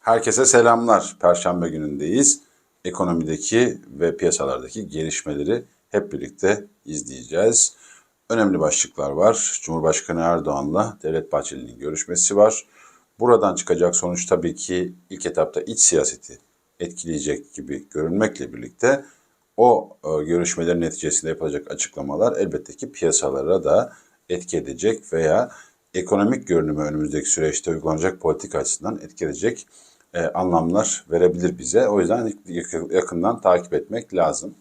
Herkese selamlar. Perşembe günündeyiz. Ekonomideki ve piyasalardaki gelişmeleri hep birlikte izleyeceğiz. Önemli başlıklar var. Cumhurbaşkanı Erdoğan'la Devlet Bahçeli'nin görüşmesi var. Buradan çıkacak sonuç tabii ki ilk etapta iç siyaseti etkileyecek gibi görünmekle birlikte o e, görüşmelerin neticesinde yapılacak açıklamalar elbette ki piyasalara da etki edecek veya ekonomik görünümü önümüzdeki süreçte uygulanacak politik açısından etki edecek e, anlamlar verebilir bize. O yüzden yak- yakından takip etmek lazım.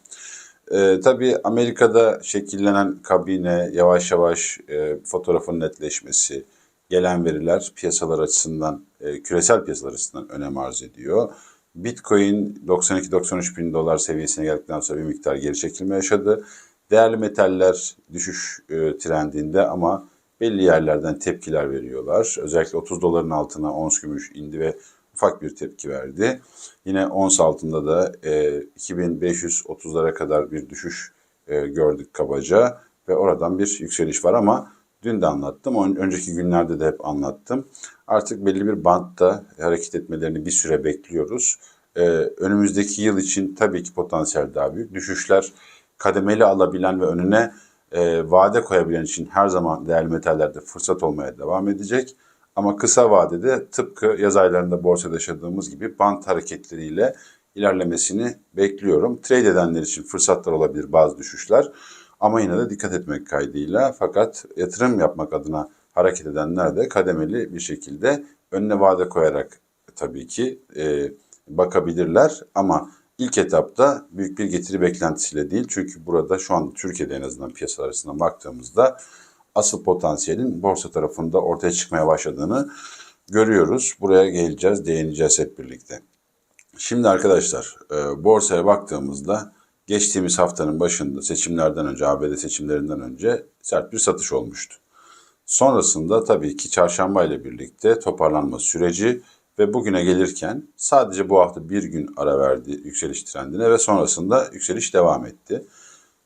E, tabii Amerika'da şekillenen kabine yavaş yavaş e, fotoğrafın netleşmesi, gelen veriler piyasalar açısından, e, küresel piyasalar açısından önem arz ediyor. Bitcoin 92-93 bin dolar seviyesine geldikten sonra bir miktar geri çekilme yaşadı. Değerli metaller düşüş e, trendinde ama belli yerlerden tepkiler veriyorlar. Özellikle 30 doların altına ons gümüş indi ve ufak bir tepki verdi. Yine ons altında da e, 2530'lara kadar bir düşüş e, gördük kabaca ve oradan bir yükseliş var ama dün de anlattım, ön- önceki günlerde de hep anlattım. Artık belli bir bantta hareket etmelerini bir süre bekliyoruz. E, önümüzdeki yıl için tabii ki potansiyel daha büyük. Düşüşler kademeli alabilen ve önüne e, vade koyabilen için her zaman değerli metallerde fırsat olmaya devam edecek. Ama kısa vadede tıpkı yaz aylarında borsada yaşadığımız gibi bant hareketleriyle ilerlemesini bekliyorum. Trade edenler için fırsatlar olabilir bazı düşüşler. Ama yine de dikkat etmek kaydıyla fakat yatırım yapmak adına hareket edenler de kademeli bir şekilde önüne vade koyarak tabii ki e, bakabilirler. Ama ilk etapta büyük bir getiri beklentisiyle değil. Çünkü burada şu anda Türkiye'de en azından piyasalar arasından baktığımızda asıl potansiyelin borsa tarafında ortaya çıkmaya başladığını görüyoruz. Buraya geleceğiz, değineceğiz hep birlikte. Şimdi arkadaşlar e, borsaya baktığımızda geçtiğimiz haftanın başında seçimlerden önce, ABD seçimlerinden önce sert bir satış olmuştu. Sonrasında tabii ki çarşamba ile birlikte toparlanma süreci ve bugüne gelirken sadece bu hafta bir gün ara verdi yükseliş trendine ve sonrasında yükseliş devam etti.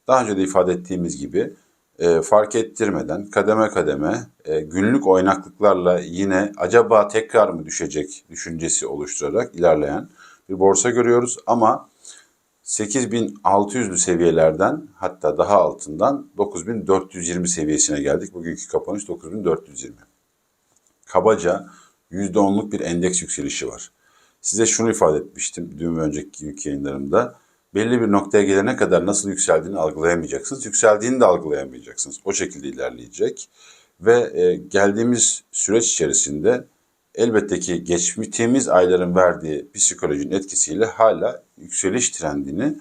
Daha önce de ifade ettiğimiz gibi e, fark ettirmeden kademe kademe e, günlük oynaklıklarla yine acaba tekrar mı düşecek düşüncesi oluşturarak ilerleyen bir borsa görüyoruz ama 8600'lü seviyelerden hatta daha altından 9420 seviyesine geldik. Bugünkü kapanış 9420. Kabaca %10'luk bir endeks yükselişi var. Size şunu ifade etmiştim dün ve önceki günkü yayınlarımda. Belli bir noktaya gelene kadar nasıl yükseldiğini algılayamayacaksınız. Yükseldiğini de algılayamayacaksınız. O şekilde ilerleyecek. Ve e, geldiğimiz süreç içerisinde elbette ki geçtiğimiz ayların verdiği psikolojinin etkisiyle hala yükseliş trendini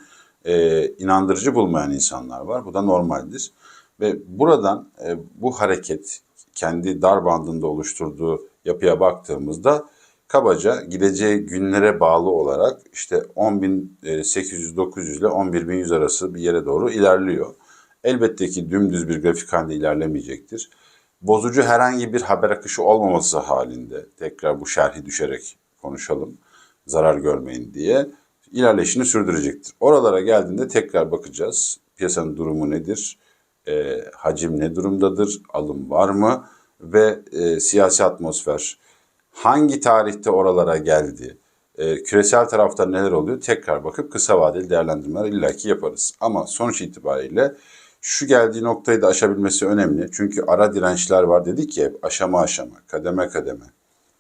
e, inandırıcı bulmayan insanlar var. Bu da normaldir. Ve buradan e, bu hareket kendi dar bandında oluşturduğu yapıya baktığımızda kabaca gideceği günlere bağlı olarak işte 10.800-900 ile 11.100 arası bir yere doğru ilerliyor. Elbette ki dümdüz bir grafik halinde ilerlemeyecektir. Bozucu herhangi bir haber akışı olmaması halinde tekrar bu şerhi düşerek konuşalım zarar görmeyin diye ilerleyişini sürdürecektir. Oralara geldiğinde tekrar bakacağız. Piyasanın durumu nedir? E, hacim ne durumdadır? Alım var mı? Ve e, siyasi atmosfer hangi tarihte oralara geldi? E, küresel tarafta neler oluyor? Tekrar bakıp kısa vadeli değerlendirmeler illaki yaparız. Ama sonuç itibariyle şu geldiği noktayı da aşabilmesi önemli. Çünkü ara dirençler var dedik ya aşama aşama, kademe kademe.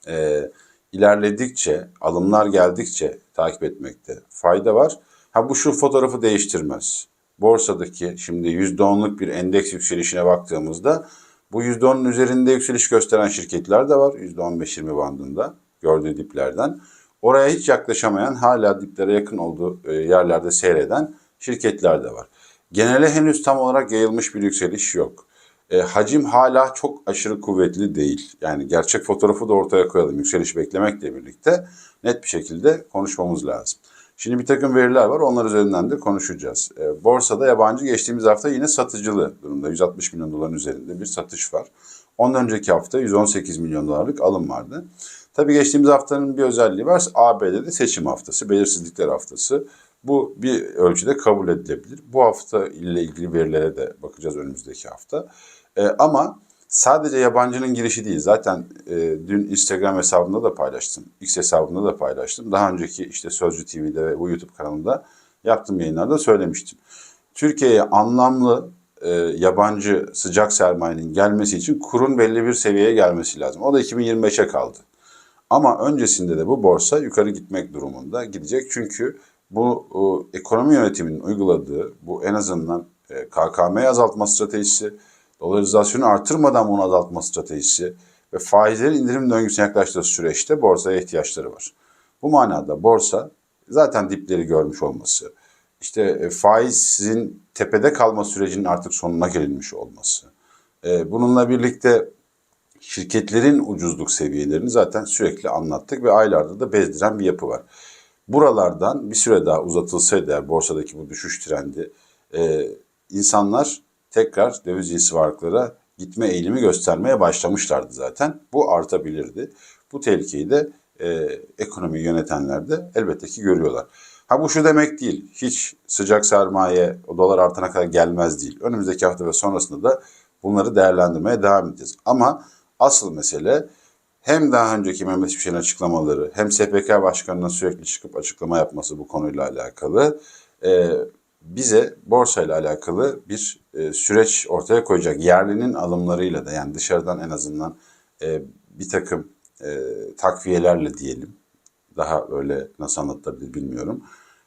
E, ilerledikçe, alımlar geldikçe takip etmekte fayda var. Ha bu şu fotoğrafı değiştirmez. Borsadaki şimdi %10'luk bir endeks yükselişine baktığımızda bu %10'un üzerinde yükseliş gösteren şirketler de var. %15-20 bandında gördüğü diplerden. Oraya hiç yaklaşamayan hala diplere yakın olduğu e, yerlerde seyreden şirketler de var. Genele henüz tam olarak yayılmış bir yükseliş yok. E, hacim hala çok aşırı kuvvetli değil. Yani gerçek fotoğrafı da ortaya koyalım. Yükseliş beklemekle birlikte net bir şekilde konuşmamız lazım. Şimdi bir takım veriler var. Onlar üzerinden de konuşacağız. E, borsada yabancı geçtiğimiz hafta yine satıcılı durumda. 160 milyon doların üzerinde bir satış var. Ondan önceki hafta 118 milyon dolarlık alım vardı. Tabii geçtiğimiz haftanın bir özelliği var. ABD'de seçim haftası, belirsizlikler haftası. Bu bir ölçüde kabul edilebilir. Bu hafta ile ilgili verilere de bakacağız önümüzdeki hafta. E, ama sadece yabancının girişi değil. Zaten e, dün Instagram hesabımda da paylaştım. X hesabımda da paylaştım. Daha önceki işte Sözcü TV'de ve bu YouTube kanalında yaptığım yayınlarda söylemiştim. Türkiye'ye anlamlı e, yabancı sıcak sermayenin gelmesi için kurun belli bir seviyeye gelmesi lazım. O da 2025'e kaldı. Ama öncesinde de bu borsa yukarı gitmek durumunda gidecek. Çünkü bu e, ekonomi yönetiminin uyguladığı bu en azından e, KKM'yi azaltma stratejisi, dolarizasyonu artırmadan bunu azaltma stratejisi ve faizlerin indirim döngüsüne yaklaştığı süreçte borsaya ihtiyaçları var. Bu manada borsa zaten dipleri görmüş olması, işte e, faizin tepede kalma sürecinin artık sonuna gelinmiş olması, e, bununla birlikte şirketlerin ucuzluk seviyelerini zaten sürekli anlattık ve aylarda da bezdiren bir yapı var. Buralardan bir süre daha uzatılsaydı borsadaki bu düşüş trendi e, insanlar tekrar döviz cinsi varlıklara gitme eğilimi göstermeye başlamışlardı zaten. Bu artabilirdi. Bu tehlikeyi de e, ekonomiyi yönetenler de elbette ki görüyorlar. Ha bu şu demek değil. Hiç sıcak sermaye o dolar artana kadar gelmez değil. Önümüzdeki hafta ve sonrasında da bunları değerlendirmeye devam edeceğiz. Ama asıl mesele hem daha önceki Mehmet Şimşek'in açıklamaları hem SPK Başkanı'nın sürekli çıkıp açıklama yapması bu konuyla alakalı e, bize borsayla alakalı bir e, süreç ortaya koyacak. Yerlinin alımlarıyla da yani dışarıdan en azından e, bir takım e, takviyelerle diyelim daha öyle nasıl anlatılabilir bilmiyorum.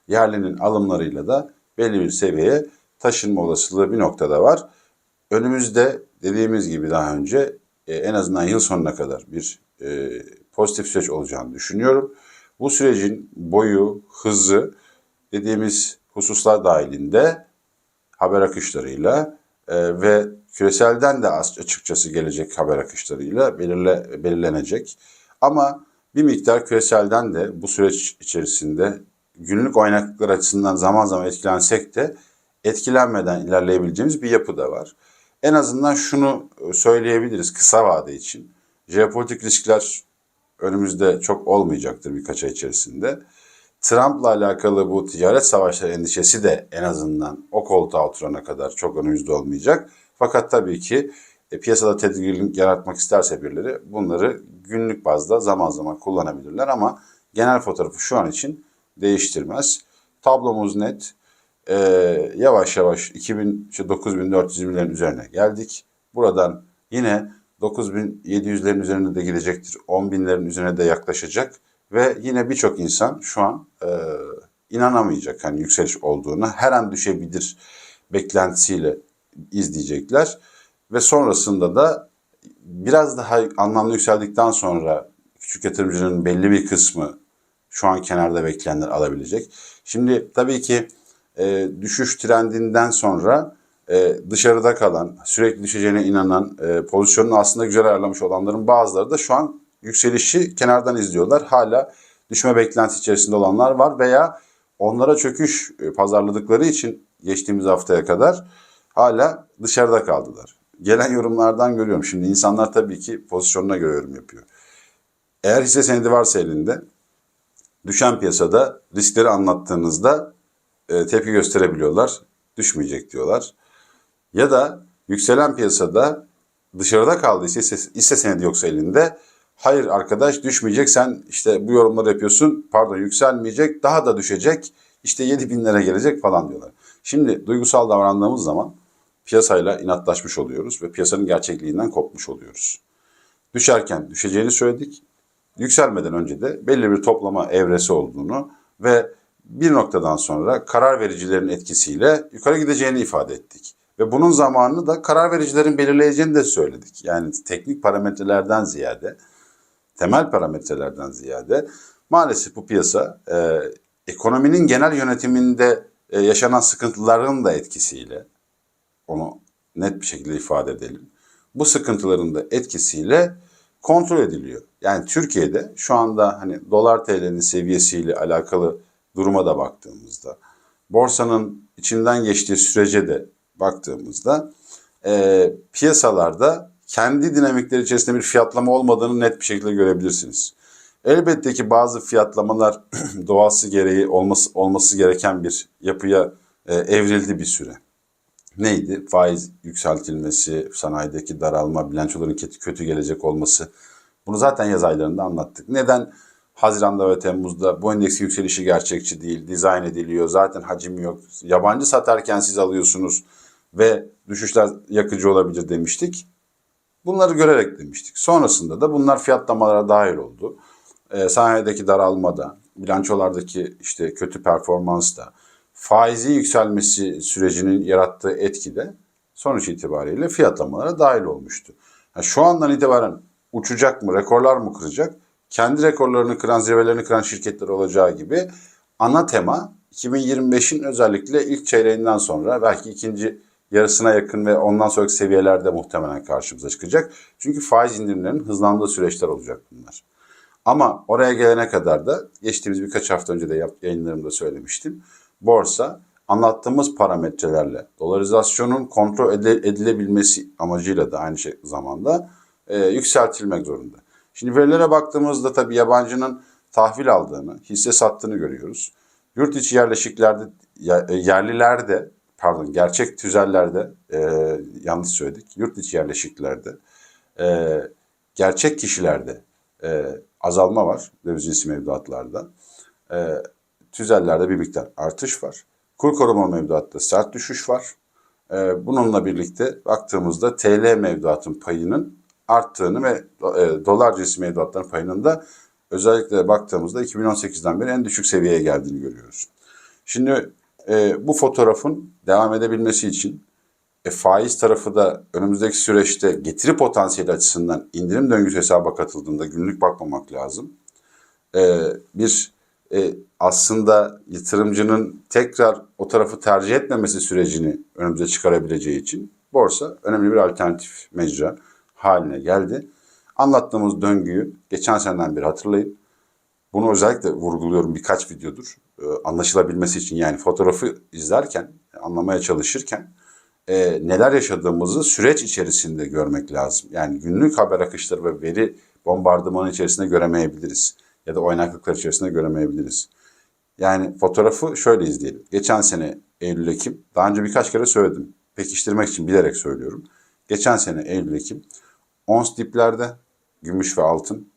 Yerlinin alımlarıyla da belli bir seviyeye taşınma olasılığı bir noktada var. Önümüzde dediğimiz gibi daha önce e, en azından yıl sonuna kadar bir e, pozitif süreç olacağını düşünüyorum. Bu sürecin boyu, hızı dediğimiz hususlar dahilinde haber akışlarıyla e, ve küreselden de açıkçası gelecek haber akışlarıyla belirle, belirlenecek. Ama bir miktar küreselden de bu süreç içerisinde günlük oynaklıklar açısından zaman zaman etkilensek de etkilenmeden ilerleyebileceğimiz bir yapı da var. En azından şunu söyleyebiliriz kısa vade için. Jeopolitik riskler önümüzde çok olmayacaktır birkaç ay içerisinde. Trump'la alakalı bu ticaret savaşları endişesi de en azından o koltuğa oturana kadar çok önümüzde olmayacak. Fakat tabii ki e, piyasada tedirginlik yaratmak isterse birileri bunları günlük bazda zaman zaman kullanabilirler ama genel fotoğrafı şu an için değiştirmez. Tablomuz net. Ee, yavaş yavaş 2000, işte 9420'lerin üzerine geldik. Buradan yine 9700'lerin üzerine de gidecektir. 10.000'lerin üzerine de yaklaşacak. Ve yine birçok insan şu an e, inanamayacak hani yükseliş olduğuna. Her an düşebilir beklentisiyle izleyecekler. Ve sonrasında da biraz daha anlamlı yükseldikten sonra küçük yatırımcının belli bir kısmı şu an kenarda bekleyenler alabilecek. Şimdi tabii ki e, düşüş trendinden sonra e, dışarıda kalan, sürekli düşeceğine inanan, e, pozisyonunu aslında güzel ayarlamış olanların bazıları da şu an yükselişi kenardan izliyorlar. Hala düşme beklentisi içerisinde olanlar var veya onlara çöküş e, pazarladıkları için geçtiğimiz haftaya kadar hala dışarıda kaldılar. Gelen yorumlardan görüyorum. Şimdi insanlar tabii ki pozisyonuna göre yorum yapıyor. Eğer hisse senedi varsa elinde düşen piyasada riskleri anlattığınızda e, tepki gösterebiliyorlar. Düşmeyecek diyorlar. Ya da yükselen piyasada dışarıda kaldıysa hisse, hisse senedi yoksa elinde hayır arkadaş düşmeyecek sen işte bu yorumları yapıyorsun pardon yükselmeyecek daha da düşecek işte 7 binlere gelecek falan diyorlar. Şimdi duygusal davrandığımız zaman piyasayla inatlaşmış oluyoruz ve piyasanın gerçekliğinden kopmuş oluyoruz. Düşerken düşeceğini söyledik. Yükselmeden önce de belli bir toplama evresi olduğunu ve bir noktadan sonra karar vericilerin etkisiyle yukarı gideceğini ifade ettik. Ve bunun zamanını da karar vericilerin belirleyeceğini de söyledik. Yani teknik parametrelerden ziyade, temel parametrelerden ziyade maalesef bu piyasa e, ekonominin genel yönetiminde e, yaşanan sıkıntıların da etkisiyle, onu net bir şekilde ifade edelim. Bu sıkıntıların da etkisiyle kontrol ediliyor. Yani Türkiye'de şu anda hani dolar TL'nin seviyesiyle alakalı duruma da baktığımızda, borsanın içinden geçtiği sürece de baktığımızda e, piyasalarda kendi dinamikleri içerisinde bir fiyatlama olmadığını net bir şekilde görebilirsiniz. Elbette ki bazı fiyatlamalar doğası gereği olması, olması gereken bir yapıya e, evrildi bir süre. neydi? Faiz yükseltilmesi, sanayideki daralma, bilançoların kötü, gelecek olması. Bunu zaten yaz aylarında anlattık. Neden Haziran'da ve Temmuz'da bu endeksin yükselişi gerçekçi değil, dizayn ediliyor, zaten hacim yok. Yabancı satarken siz alıyorsunuz ve düşüşler yakıcı olabilir demiştik. Bunları görerek demiştik. Sonrasında da bunlar fiyatlamalara dahil oldu. E, sanayideki daralmada, bilançolardaki işte kötü performansta, faizin yükselmesi sürecinin yarattığı etkide sonuç itibariyle fiyatlamalara dahil olmuştu. Yani şu andan itibaren uçacak mı, rekorlar mı kıracak? Kendi rekorlarını kıran, zirvelerini kıran şirketler olacağı gibi ana tema 2025'in özellikle ilk çeyreğinden sonra belki ikinci yarısına yakın ve ondan sonraki seviyelerde muhtemelen karşımıza çıkacak. Çünkü faiz indirimlerinin hızlandığı süreçler olacak bunlar. Ama oraya gelene kadar da geçtiğimiz birkaç hafta önce de yayınlarımda söylemiştim. Borsa anlattığımız parametrelerle dolarizasyonun kontrol edile- edilebilmesi amacıyla da aynı şey zamanda e, yükseltilmek zorunda. Şimdi verilere baktığımızda tabii yabancının tahvil aldığını, hisse sattığını görüyoruz. Yurt içi yerleşiklerde, yerlilerde, pardon gerçek tüzellerde, e, yanlış söyledik, yurt içi yerleşiklerde, e, gerçek kişilerde e, azalma var döviz cinsi mevduatlarda. E, tüzellerde bir miktar artış var. Kur koruma mevduatta sert düşüş var. E, bununla birlikte baktığımızda TL mevduatın payının arttığını ve e, dolar cinsi mevduatların payının da özellikle baktığımızda 2018'den beri en düşük seviyeye geldiğini görüyoruz. Şimdi e, bu fotoğrafın devam edebilmesi için e, faiz tarafı da önümüzdeki süreçte getiri potansiyeli açısından indirim döngüsü hesaba katıldığında günlük bakmamak lazım. E, bir e, aslında yatırımcının tekrar o tarafı tercih etmemesi sürecini önümüze çıkarabileceği için borsa önemli bir alternatif mecra haline geldi. Anlattığımız döngüyü geçen seneden beri hatırlayın. Bunu özellikle vurguluyorum birkaç videodur. Ee, anlaşılabilmesi için yani fotoğrafı izlerken, anlamaya çalışırken e, neler yaşadığımızı süreç içerisinde görmek lazım. Yani günlük haber akışları ve veri bombardımanı içerisinde göremeyebiliriz. Ya da oynaklıklar içerisinde göremeyebiliriz. Yani fotoğrafı şöyle izleyelim. Geçen sene Eylül-Ekim, daha önce birkaç kere söyledim. Pekiştirmek için bilerek söylüyorum. Geçen sene Eylül-Ekim, ons diplerde, gümüş ve altın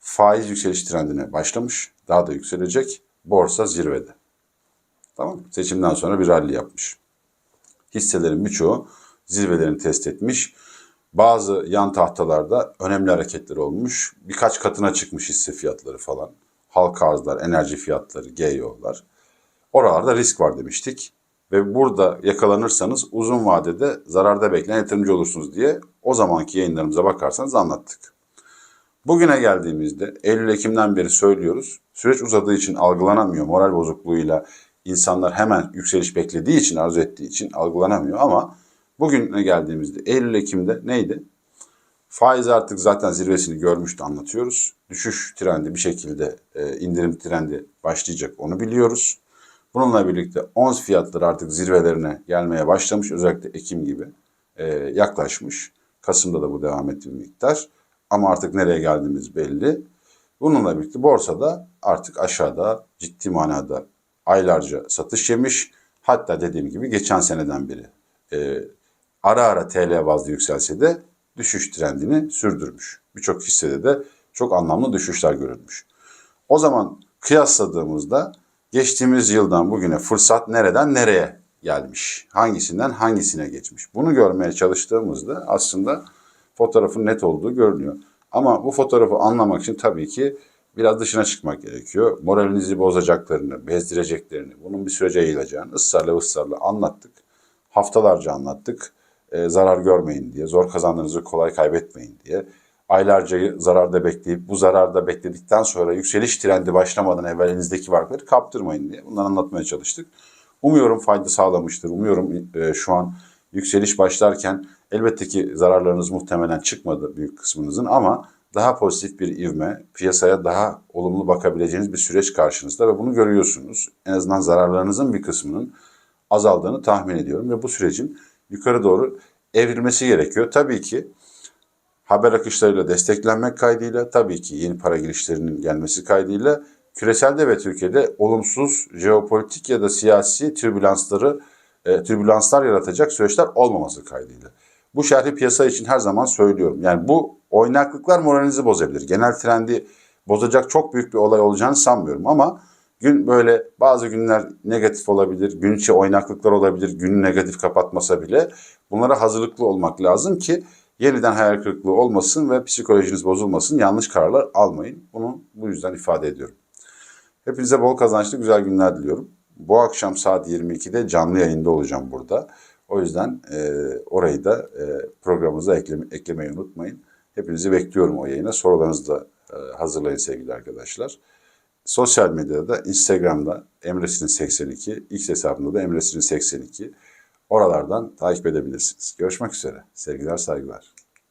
faiz yükseliş trendine başlamış. Daha da yükselecek. Borsa zirvede. Tamam? Seçimden sonra bir rally yapmış. Hisselerin birçoğu zirvelerini test etmiş. Bazı yan tahtalarda önemli hareketler olmuş. Birkaç katına çıkmış hisse fiyatları falan. Halka arzlar, enerji fiyatları, GEO'lar. Oralarda risk var demiştik. Ve burada yakalanırsanız uzun vadede zararda bekleyen yatırımcı olursunuz diye o zamanki yayınlarımıza bakarsanız anlattık. Bugüne geldiğimizde Eylül-Ekim'den beri söylüyoruz. Süreç uzadığı için algılanamıyor. Moral bozukluğuyla insanlar hemen yükseliş beklediği için, arzu ettiği için algılanamıyor. Ama bugüne geldiğimizde Eylül-Ekim'de neydi? Faiz artık zaten zirvesini görmüştü anlatıyoruz. Düşüş trendi bir şekilde e, indirim trendi başlayacak onu biliyoruz. Bununla birlikte ons fiyatları artık zirvelerine gelmeye başlamış. Özellikle Ekim gibi e, yaklaşmış. Kasım'da da bu devam etti bir miktar. Ama artık nereye geldiğimiz belli. Bununla birlikte borsada artık aşağıda ciddi manada aylarca satış yemiş. Hatta dediğim gibi geçen seneden beri e, ara ara TL bazlı yükselse de düşüş trendini sürdürmüş. Birçok hissede de çok anlamlı düşüşler görülmüş. O zaman kıyasladığımızda geçtiğimiz yıldan bugüne fırsat nereden nereye gelmiş? Hangisinden hangisine geçmiş? Bunu görmeye çalıştığımızda aslında fotoğrafın net olduğu görünüyor. Ama bu fotoğrafı anlamak için tabii ki biraz dışına çıkmak gerekiyor. Moralinizi bozacaklarını, bezdireceklerini, bunun bir sürece yayılacağını ısrarla ısrarla anlattık. Haftalarca anlattık. Ee, zarar görmeyin diye, zor kazandığınızı kolay kaybetmeyin diye. Aylarca zararda bekleyip bu zararda bekledikten sonra yükseliş trendi başlamadan evvel elinizdeki varlıkları kaptırmayın diye bunları anlatmaya çalıştık. Umuyorum fayda sağlamıştır. Umuyorum e, şu an yükseliş başlarken elbette ki zararlarınız muhtemelen çıkmadı büyük kısmınızın ama daha pozitif bir ivme, piyasaya daha olumlu bakabileceğiniz bir süreç karşınızda ve bunu görüyorsunuz. En azından zararlarınızın bir kısmının azaldığını tahmin ediyorum ve bu sürecin yukarı doğru evrilmesi gerekiyor. Tabii ki haber akışlarıyla desteklenmek kaydıyla, tabii ki yeni para girişlerinin gelmesi kaydıyla küreselde ve Türkiye'de olumsuz jeopolitik ya da siyasi türbülansları e, türbülanslar yaratacak süreçler olmaması kaydıyla. Bu şerhi piyasa için her zaman söylüyorum. Yani bu oynaklıklar moralinizi bozabilir. Genel trendi bozacak çok büyük bir olay olacağını sanmıyorum ama gün böyle bazı günler negatif olabilir, gün içi oynaklıklar olabilir, günü negatif kapatmasa bile bunlara hazırlıklı olmak lazım ki yeniden hayal kırıklığı olmasın ve psikolojiniz bozulmasın, yanlış kararlar almayın. Bunu bu yüzden ifade ediyorum. Hepinize bol kazançlı güzel günler diliyorum. Bu akşam saat 22'de canlı yayında olacağım burada. O yüzden e, orayı da e, programımıza ekleme, eklemeyi unutmayın. Hepinizi bekliyorum o yayına. Sorularınızı da e, hazırlayın sevgili arkadaşlar. Sosyal medyada da Instagram'da Emresinin 82, X hesabında da Emresinin 82. Oralardan takip edebilirsiniz. Görüşmek üzere. Sevgiler, saygılar.